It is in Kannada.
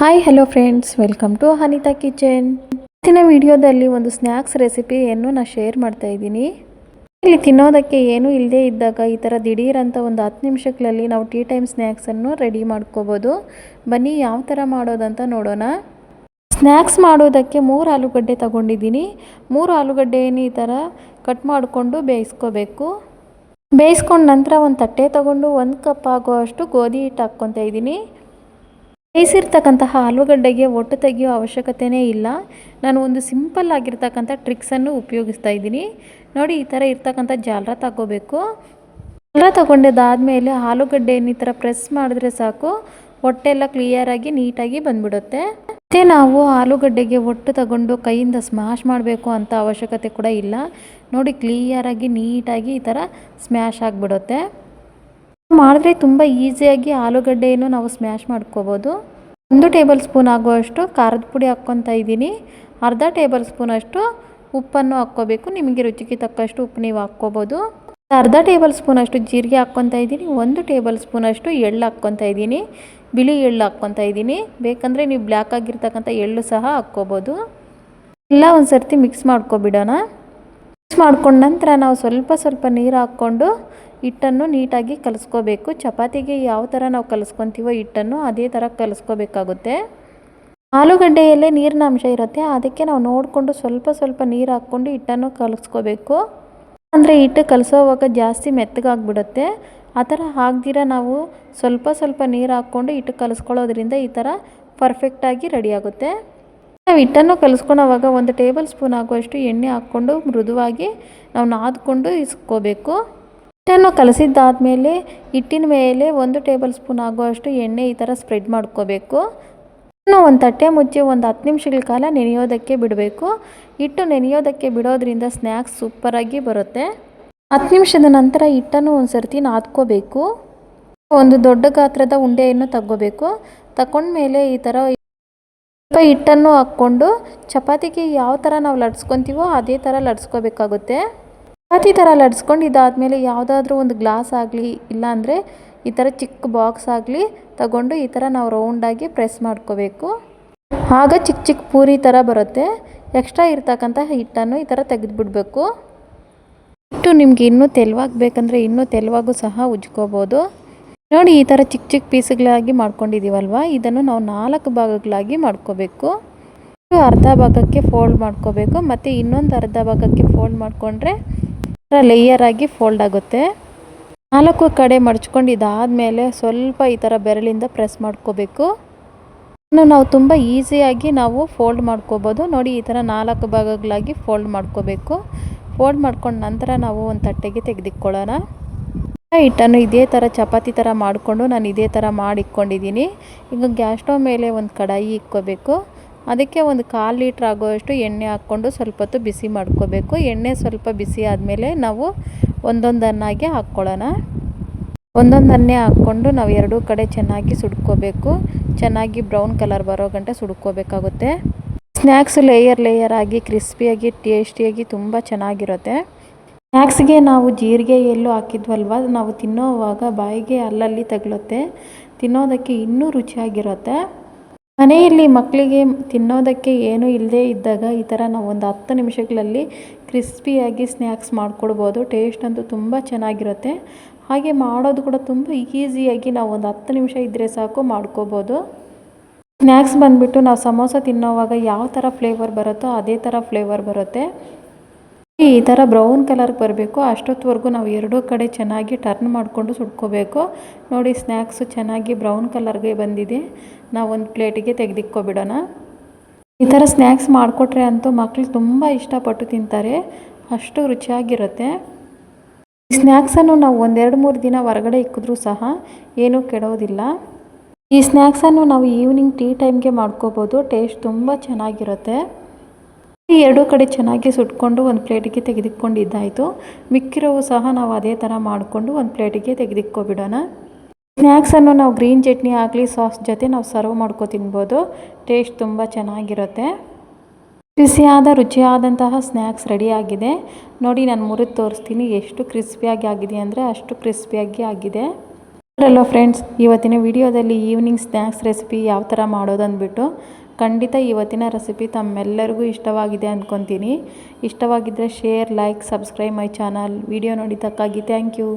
Hi hello friends welcome to Anita kitchen ಇವತ್ತಿನ ವಿಡಿಯೋದಲ್ಲಿ ಒಂದು ಸ್ನ್ಯಾಕ್ಸ್ ರೆಸಿಪಿಯನ್ನು ನಾನು ಶೇರ್ ಮಾಡ್ತಾ ಇದ್ದೀನಿ. ಇಲ್ಲಿ ತಿನ್ನೋದಕ್ಕೆ ಏನೂ ಇಲ್ಲದೇ ಇದ್ದಾಗ ಈ ಥರ ದಿಢೀರಂತ ಒಂದು ಹತ್ತು ನಿಮಿಷಗಳಲ್ಲಿ ನಾವು ಟೀ ಟೈಮ್ ಸ್ನ್ಯಾಕ್ಸನ್ನು ರೆಡಿ ಮಾಡ್ಕೋಬೋದು. ಬನ್ನಿ ಯಾವ ಥರ ಮಾಡೋದಂತ ನೋಡೋಣ. ಸ್ನ್ಯಾಕ್ಸ್ ಮಾಡೋದಕ್ಕೆ ಮೂರು ಆಲೂಗಡ್ಡೆ ತಗೊಂಡಿದ್ದೀನಿ. ಮೂರು ಆಲೂಗಡ್ಡೆಯನ್ನು ಈ ಥರ ಕಟ್ ಮಾಡಿಕೊಂಡು ಬೇಯಿಸ್ಕೋಬೇಕು. ಬೇಯಿಸ್ಕೊಂಡು ನಂತರ ಒಂದು ತಟ್ಟೆ ತಗೊಂಡು ಒಂದು ಕಪ್ ಆಗುವಷ್ಟು ಗೋಧಿ ಹಿಟ್ಟು ಹಾಕ್ಕೊತಾ ಇದ್ದೀನಿ. ಬೇಯಿಸಿರ್ತಕ್ಕಂತಹ ಆಲೂಗಡ್ಡೆಗೆ ಒಟ್ಟು ತೆಗೆಯೋ ಅವಶ್ಯಕತೆಯೇ ಇಲ್ಲ. ನಾನು ಒಂದು ಸಿಂಪಲ್ ಆಗಿರ್ತಕ್ಕಂಥ ಟ್ರಿಕ್ಸನ್ನು ಉಪಯೋಗಿಸ್ತಾ ಇದ್ದೀನಿ. ನೋಡಿ, ಈ ಥರ ಇರ್ತಕ್ಕಂಥ ಜಾಲರ ತಗೋಬೇಕು. ಜಾಲರ ತಗೊಂಡಿದ್ದಾದಮೇಲೆ ಆಲೂಗಡ್ಡೆಯನ್ನು ಈ ಥರ ಪ್ರೆಸ್ ಮಾಡಿದ್ರೆ ಸಾಕು. ಹೊಟ್ಟೆಲ್ಲ ಕ್ಲಿಯರಾಗಿ ನೀಟಾಗಿ ಬಂದ್ಬಿಡುತ್ತೆ. ಮತ್ತು ನಾವು ಆಲೂಗಡ್ಡೆಗೆ ಒಟ್ಟು ತಗೊಂಡು ಕೈಯಿಂದ ಸ್ಮ್ಯಾಶ್ ಮಾಡಬೇಕು ಅಂತ ಅವಶ್ಯಕತೆ ಕೂಡ ಇಲ್ಲ. ನೋಡಿ ಕ್ಲಿಯರಾಗಿ ನೀಟಾಗಿ ಈ ಥರ ಸ್ಮ್ಯಾಶ್ ಆಗಿಬಿಡುತ್ತೆ. ಮಾಡಿದ್ರೆ ತುಂಬ ಈಸಿಯಾಗಿ ಆಲೂಗಡ್ಡೆಯನ್ನು ನಾವು ಸ್ಮ್ಯಾಶ್ ಮಾಡ್ಕೋಬೋದು. ಒಂದು ಟೇಬಲ್ ಸ್ಪೂನ್ ಆಗುವಷ್ಟು ಖಾರದ ಪುಡಿ ಹಾಕ್ಕೊತಾ ಇದ್ದೀನಿ. ಅರ್ಧ ಟೇಬಲ್ ಸ್ಪೂನ್ ಅಷ್ಟು ಉಪ್ಪನ್ನು ಹಾಕ್ಕೋಬೇಕು. ನಿಮಗೆ ರುಚಿಗೆ ತಕ್ಕಷ್ಟು ಉಪ್ಪು ನೀವು ಹಾಕ್ಕೋಬೋದು. ಅರ್ಧ ಟೇಬಲ್ ಸ್ಪೂನ್ ಅಷ್ಟು ಜೀರಿಗೆ ಹಾಕ್ಕೊತಾ ಇದ್ದೀನಿ. ಒಂದು ಟೇಬಲ್ ಸ್ಪೂನ್ ಅಷ್ಟು ಎಳ್ಳು ಹಾಕ್ಕೊತಾ ಇದ್ದೀನಿ. ಬಿಳಿ ಎಳ್ಳು ಹಾಕ್ಕೊತಾ ಇದ್ದೀನಿ. ಬೇಕಂದರೆ ನೀವು ಬ್ಲ್ಯಾಕ್ ಆಗಿರ್ತಕ್ಕಂಥ ಎಳ್ಳು ಸಹ ಹಾಕ್ಕೋಬೋದು. ಎಲ್ಲ ಒಂದು ಸರ್ತಿ ಮಿಕ್ಸ್ ಮಾಡ್ಕೊಬಿಡೋಣ. ಮಿಕ್ಸ್ ಮಾಡ್ಕೊಂಡ ನಂತರ ನಾವು ಸ್ವಲ್ಪ ಸ್ವಲ್ಪ ನೀರು ಹಾಕ್ಕೊಂಡು ಹಿಟ್ಟನ್ನು ನೀಟಾಗಿ ಕಲಿಸ್ಕೋಬೇಕು. ಚಪಾತಿಗೆ ಯಾವ ಥರ ನಾವು ಕಲಿಸ್ಕೊತೀವೋ ಹಿಟ್ಟನ್ನು ಅದೇ ಥರ ಕಲಿಸ್ಕೋಬೇಕಾಗುತ್ತೆ. ಆಲೂಗಡ್ಡೆಯಲ್ಲೇ ನೀರಿನ ಅಂಶ ಇರುತ್ತೆ. ಅದಕ್ಕೆ ನಾವು ನೋಡಿಕೊಂಡು ಸ್ವಲ್ಪ ಸ್ವಲ್ಪ ನೀರು ಹಾಕ್ಕೊಂಡು ಹಿಟ್ಟನ್ನು ಕಲಿಸ್ಕೋಬೇಕು. ಅಂದರೆ ಹಿಟ್ಟು ಕಲಿಸೋವಾಗ ಜಾಸ್ತಿ ಮೆತ್ತಗಾಗ್ಬಿಡುತ್ತೆ. ಆ ಥರ ಹಾಕ್ದಿರ ನಾವು ಸ್ವಲ್ಪ ಸ್ವಲ್ಪ ನೀರು ಹಾಕ್ಕೊಂಡು ಹಿಟ್ಟು ಕಲಿಸ್ಕೊಳ್ಳೋದ್ರಿಂದ ಈ ಥರ ಪರ್ಫೆಕ್ಟಾಗಿ ರೆಡಿಯಾಗುತ್ತೆ ನಾವು ಹಿಟ್ಟನ್ನು ಕಲಿಸ್ಕೊಳ್ಳೋವಾಗ ಒಂದು ಟೇಬಲ್ ಸ್ಪೂನ್ ಆಗುವಷ್ಟು ಎಣ್ಣೆ ಹಾಕ್ಕೊಂಡು ಮೃದುವಾಗಿ ನಾವು ನಾದ್ಕೊಂಡು ಇಸ್ಕೋಬೇಕು. ಹಿಟ್ಟನ್ನು ಕಲಸಿದ್ದಾದಮೇಲೆ ಹಿಟ್ಟಿನ ಮೇಲೆ ಒಂದು ಟೇಬಲ್ ಸ್ಪೂನ್ ಆಗುವಷ್ಟು ಎಣ್ಣೆ ಈ ಥರ ಸ್ಪ್ರೆಡ್ ಮಾಡ್ಕೋಬೇಕು. ಇನ್ನು ಒಂದು ತಟ್ಟೆ ಮುಚ್ಚಿ ಒಂದು ಹತ್ತು ನಿಮಿಷಗಳ ಕಾಲ ನೆನೆಯೋದಕ್ಕೆ ಬಿಡಬೇಕು. ಹಿಟ್ಟು ನೆನೆಯೋದಕ್ಕೆ ಬಿಡೋದ್ರಿಂದ ಸ್ನ್ಯಾಕ್ಸ್ ಸೂಪರಾಗಿ ಬರುತ್ತೆ. ಹತ್ತು ನಿಮಿಷದ ನಂತರ ಹಿಟ್ಟನ್ನು ಒಂದು ಸರ್ತಿ ನಾದ್ಕೋಬೇಕು. ಒಂದು ದೊಡ್ಡ ಗಾತ್ರದ ಉಂಡೆಯನ್ನು ತಗೋಬೇಕು. ತಗೊಂಡ್ಮೇಲೆ ಈ ಥರ ಸ್ವಲ್ಪ ಹಿಟ್ಟನ್ನು ಹಾಕ್ಕೊಂಡು ಚಪಾತಿಗೆ ಯಾವ ಥರ ನಾವು ಲಟ್ಸ್ಕೊತೀವೋ ಅದೇ ಥರ ಲಟ್ಸ್ಕೋಬೇಕಾಗುತ್ತೆ. ಚಪಾತಿ ಥರ ಲಟ್ಸ್ಕೊಂಡು ಇದಾದಮೇಲೆ ಯಾವುದಾದ್ರೂ ಒಂದು ಗ್ಲಾಸ್ ಆಗಲಿ ಇಲ್ಲಾಂದರೆ ಈ ಥರ ಚಿಕ್ಕ ಬಾಕ್ಸ್ ಆಗಲಿ ತಗೊಂಡು ಈ ಥರ ನಾವು ರೌಂಡಾಗಿ ಪ್ರೆಸ್ ಮಾಡ್ಕೋಬೇಕು. ಆಗ ಚಿಕ್ಕ ಚಿಕ್ಕ ಪೂರಿ ಥರ ಬರುತ್ತೆ. ಎಕ್ಸ್ಟ್ರಾ ಇರ್ತಕ್ಕಂಥ ಹಿಟ್ಟನ್ನು ಈ ಥರ ತೆಗೆದುಬಿಡ್ಬೇಕು. ಹಿಟ್ಟು ನಿಮ್ಗೆ ಇನ್ನೂ ತೆಳುವಾಗಿ ಬೇಕಂದರೆ ಇನ್ನೂ ತೆಲುವಾಗೂ ಸಹ ಉಜ್ಕೋಬೋದು. ನೋಡಿ, ಈ ಥರ ಚಿಕ್ಕ ಚಿಕ್ಕ ಪೀಸ್ಗಳಾಗಿ ಮಾಡ್ಕೊಂಡಿದ್ದೀವಲ್ವ ಇದನ್ನು ನಾವು ನಾಲ್ಕು ಭಾಗಗಳಾಗಿ ಮಾಡ್ಕೋಬೇಕು. ಅರ್ಧ ಭಾಗಕ್ಕೆ ಫೋಲ್ಡ್ ಮಾಡ್ಕೋಬೇಕು, ಮತ್ತು ಇನ್ನೊಂದು ಅರ್ಧ ಭಾಗಕ್ಕೆ ಫೋಲ್ಡ್ ಮಾಡಿಕೊಂಡ್ರೆ ಲೇಯರ್ ಆಗಿ ಫೋಲ್ಡ್ ಆಗುತ್ತೆ. ನಾಲ್ಕು ಕಡೆ ಮಡಚ್ಕೊಂಡು ಇದಾದಮೇಲೆ ಸ್ವಲ್ಪ ಈ ಥರ ಬೆರಳಿಂದ ಪ್ರೆಸ್ ಮಾಡ್ಕೋಬೇಕು. ಇನ್ನು ನಾವು ತುಂಬ ಈಸಿಯಾಗಿ ನಾವು ಫೋಲ್ಡ್ ಮಾಡ್ಕೋಬೋದು. ನೋಡಿ ಈ ಥರ ನಾಲ್ಕು ಭಾಗಗಳಾಗಿ ಫೋಲ್ಡ್ ಮಾಡ್ಕೋಬೇಕು. ಫೋಲ್ಡ್ ಮಾಡ್ಕೊಂಡು ನಂತರ ನಾವು ಒಂದು ತಟ್ಟೆಗೆ ತೆಗೆದಿಕ್ಕೊಳ್ಳೋಣ ಹಿಟ್ಟನ್ನು ಇದೇ ಥರ ಚಪಾತಿ ಥರ ಮಾಡಿಕೊಂಡು ನಾನು ಇದೇ ಥರ ಮಾಡಿಕ್ಕೊಂಡಿದ್ದೀನಿ ಈಗ ಗ್ಯಾಸ್ ಸ್ಟವ್ ಮೇಲೆ ಒಂದು ಕಡಾಯಿ ಇಕ್ಕೋಬೇಕು. ಅದಕ್ಕೆ ಒಂದು ಕಾಲು ಲೀಟ್ರ್ ಆಗೋಷ್ಟು ಎಣ್ಣೆ ಹಾಕ್ಕೊಂಡು ಸ್ವಲ್ಪ ಹೊತ್ತು ಬಿಸಿ ಮಾಡ್ಕೋಬೇಕು. ಎಣ್ಣೆ ಸ್ವಲ್ಪ ಬಿಸಿ ಆದಮೇಲೆ ನಾವು ಒಂದೊಂದನ್ನಾಗಿ ಹಾಕ್ಕೊಳ್ಳೋಣ. ಒಂದೊಂದನ್ನೇ ಹಾಕ್ಕೊಂಡು ನಾವು ಎರಡೂ ಕಡೆ ಚೆನ್ನಾಗಿ ಸುಡ್ಕೋಬೇಕು. ಚೆನ್ನಾಗಿ ಬ್ರೌನ್ ಕಲರ್ ಬರೋ ಗಂಟೆ ಸುಡ್ಕೋಬೇಕಾಗುತ್ತೆ. ಸ್ನ್ಯಾಕ್ಸ್ ಲೇಯರ್ ಲೇಯರ್ ಆಗಿ ಕ್ರಿಸ್ಪಿಯಾಗಿ, ಟೇಸ್ಟಿಯಾಗಿ ತುಂಬ ಚೆನ್ನಾಗಿರುತ್ತೆ. ಸ್ನ್ಯಾಕ್ಸ್ಗೆ ನಾವು ಜೀರಿಗೆ ಎಲ್ಲೂ ಹಾಕಿದ್ವಲ್ವ? ನಾವು ತಿನ್ನೋವಾಗ ಬಾಯಿಗೆ ಅಲ್ಲಲ್ಲಿ ತಗಲುತ್ತೆ. ತಿನ್ನೋದಕ್ಕೆ ಇನ್ನೂ ರುಚಿಯಾಗಿರುತ್ತೆ. ಮನೆಯಲ್ಲಿ ಮಕ್ಕಳಿಗೆ ತಿನ್ನೋದಕ್ಕೆ ಏನೂ ಇಲ್ಲದೇ ಇದ್ದಾಗ ಈ ಥರ ನಾವು ಒಂದು ಹತ್ತು ನಿಮಿಷಗಳಲ್ಲಿ ಕ್ರಿಸ್ಪಿಯಾಗಿ ಸ್ನ್ಯಾಕ್ಸ್ ಮಾಡ್ಕೊಡ್ಬೋದು. ಟೇಸ್ಟ್ ಅಂತೂ ತುಂಬ ಚೆನ್ನಾಗಿರುತ್ತೆ. ಹಾಗೆ ಮಾಡೋದು ಕೂಡ ತುಂಬ ಈಸಿಯಾಗಿ ನಾವು ಒಂದು ಹತ್ತು ನಿಮಿಷ ಇದ್ದರೆ ಸಾಕು ಮಾಡ್ಕೋಬೋದು. ಸ್ನ್ಯಾಕ್ಸ್ ಬಂದುಬಿಟ್ಟು ನಾವು ಸಮೋಸ ತಿನ್ನೋವಾಗ ಯಾವ ಥರ ಫ್ಲೇವರ್ ಬರುತ್ತೋ ಅದೇ ಥರ ಫ್ಲೇವರ್ ಬರುತ್ತೆ. ಈ ಥರ ಬ್ರೌನ್ ಕಲರ್ಗೆ ಬರಬೇಕು. ಅಷ್ಟೊತ್ತವರೆಗೂ ನಾವು ಎರಡೂ ಕಡೆ ಚೆನ್ನಾಗಿ ಟರ್ನ್ ಮಾಡಿಕೊಂಡು ಸುಟ್ಕೋಬೇಕು. ನೋಡಿ ಸ್ನ್ಯಾಕ್ಸು ಚೆನ್ನಾಗಿ ಬ್ರೌನ್ ಕಲರ್ಗೆ ಬಂದಿದೆ. ನಾವು ಒಂದು ಪ್ಲೇಟಿಗೆ ತೆಗೆದಿಕ್ಕೋಬಿಡೋಣ ಈ ಥರ ಸ್ನ್ಯಾಕ್ಸ್ ಮಾಡಿಕೊಟ್ರೆ ಅಂತೂ ಮಕ್ಕಳು ತುಂಬ ಇಷ್ಟಪಟ್ಟು ತಿಂತಾರೆ. ಅಷ್ಟು ರುಚಿಯಾಗಿರುತ್ತೆ. ಈ ಸ್ನ್ಯಾಕ್ಸನ್ನು ನಾವು ಒಂದೆರಡು ಮೂರು ದಿನ ಹೊರಗಡೆ ಇಕ್ಕಿದ್ರೂ ಸಹ ಏನೂ ಕೆಡೋದಿಲ್ಲ. ಈ ಸ್ನ್ಯಾಕ್ಸನ್ನು ನಾವು ಈವ್ನಿಂಗ್ ಟೀ ಟೈಮ್ಗೆ ಮಾಡ್ಕೋಬೋದು. ಟೇಸ್ಟ್ ತುಂಬ ಚೆನ್ನಾಗಿರುತ್ತೆ. ಈ ಎರಡೂ ಕಡೆ ಚೆನ್ನಾಗಿ ಸುಟ್ಕೊಂಡು ಒಂದು ಪ್ಲೇಟಿಗೆ ತೆಗೆದಿಕ್ಕೊಂಡಿದ್ದಾಯಿತು ಮಿಕ್ಕಿರೋವು ಸಹ ನಾವು ಅದೇ ಥರ ಮಾಡಿಕೊಂಡು ಒಂದು ಪ್ಲೇಟಿಗೆ ತೆಗೆದಿಕ್ಕೊಬಿಡೋಣ ಸ್ನ್ಯಾಕ್ಸನ್ನು ನಾವು ಗ್ರೀನ್ ಚಟ್ನಿ ಆಗಲಿ, ಸಾಸ್ ಜೊತೆ ನಾವು ಸರ್ವ್ ಮಾಡ್ಕೊ ತಿನ್ಬೋದು. ಟೇಸ್ಟ್ ತುಂಬ ಚೆನ್ನಾಗಿರುತ್ತೆ. ಬಿಸಿಯಾದ ರುಚಿಯಾದಂತಹ ಸ್ನ್ಯಾಕ್ಸ್ ರೆಡಿಯಾಗಿದೆ ನೋಡಿ, ನಾನು ಮುರಿದು ತೋರಿಸ್ತೀನಿ. ಎಷ್ಟು ಕ್ರಿಸ್ಪಿಯಾಗಿ ಆಗಿದೆ ಅಂದರೆ ಅಷ್ಟು ಕ್ರಿಸ್ಪಿಯಾಗಿ ಆಗಿದೆ. ಹಲೋ ಫ್ರೆಂಡ್ಸ್, ಇವತ್ತಿನ ವಿಡಿಯೋದಲ್ಲಿ ಈವ್ನಿಂಗ್ ಸ್ನ್ಯಾಕ್ಸ್ ರೆಸಿಪಿ ಯಾವ ಥರ ಮಾಡೋದು ಅಂದ್ಬಿಟ್ಟು ಖಂಡಿತ ಇವತ್ತಿನ ರೆಸಿಪಿ ತಮ್ಮೆಲ್ಲರಿಗೂ ಇಷ್ಟವಾಗಿದೆ ಅಂದ್ಕೊತೀನಿ. ಇಷ್ಟವಾಗಿದ್ದರೆ share, like, subscribe my channel. Video ನೋಡಿದ್ದಕ್ಕಾಗಿ thank you.